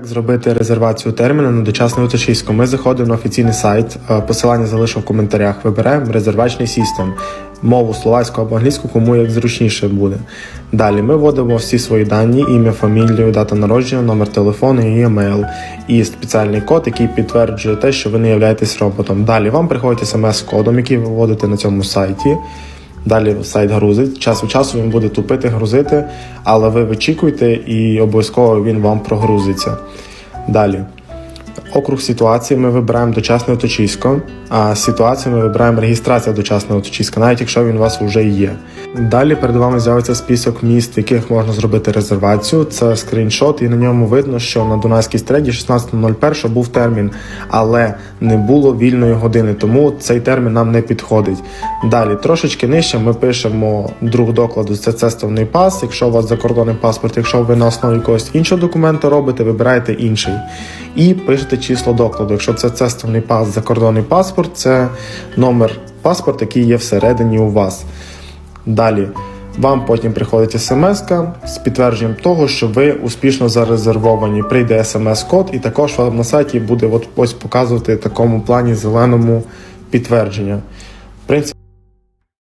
Як зробити резервацію терміну на дочасну уточистку? Ми заходимо на офіційний сайт, е, посилання залишу в коментарях. Вибираємо резерваційний систем, мову словацьку або англійську, кому як зручніше буде. Далі ми вводимо всі свої дані, ім'я, фамілію, дата народження, номер телефону і емейл, і спеціальний код, який підтверджує те, що ви не являєтесь роботом. Далі вам приходить смс-кодом, який ви вводите на цьому сайті. Далі сайт грузить. Час від часу він буде тупити, грузити, але ви вичікуйте і обов'язково він вам прогрузиться. Далі. Округ ситуації ми вибираємо дочасне оточисько, а з ситуації ми вибираємо реєстрація дочасного оточиська, навіть якщо він у вас вже є. Далі перед вами з'явиться список міст, в яких можна зробити резервацію. Це скріншот, і на ньому видно, що на Дунайській стреді 16.01 був термін, але не було вільної години, тому цей термін нам не підходить. Далі трошечки нижче ми пишемо друг докладу, це цестовний пас. Якщо у вас закордонний паспорт, якщо ви на основі якогось іншого документа робите, вибираєте інший. І пишете число докладу. Якщо це цестовний пас, закордонний паспорт, це номер паспорт, який є всередині у вас. Далі вам потім приходить смс з підтвердженням того, що ви успішно зарезервовані. Прийде смс-код, і також вам на сайті буде от ось показувати в такому плані зеленому підтвердження.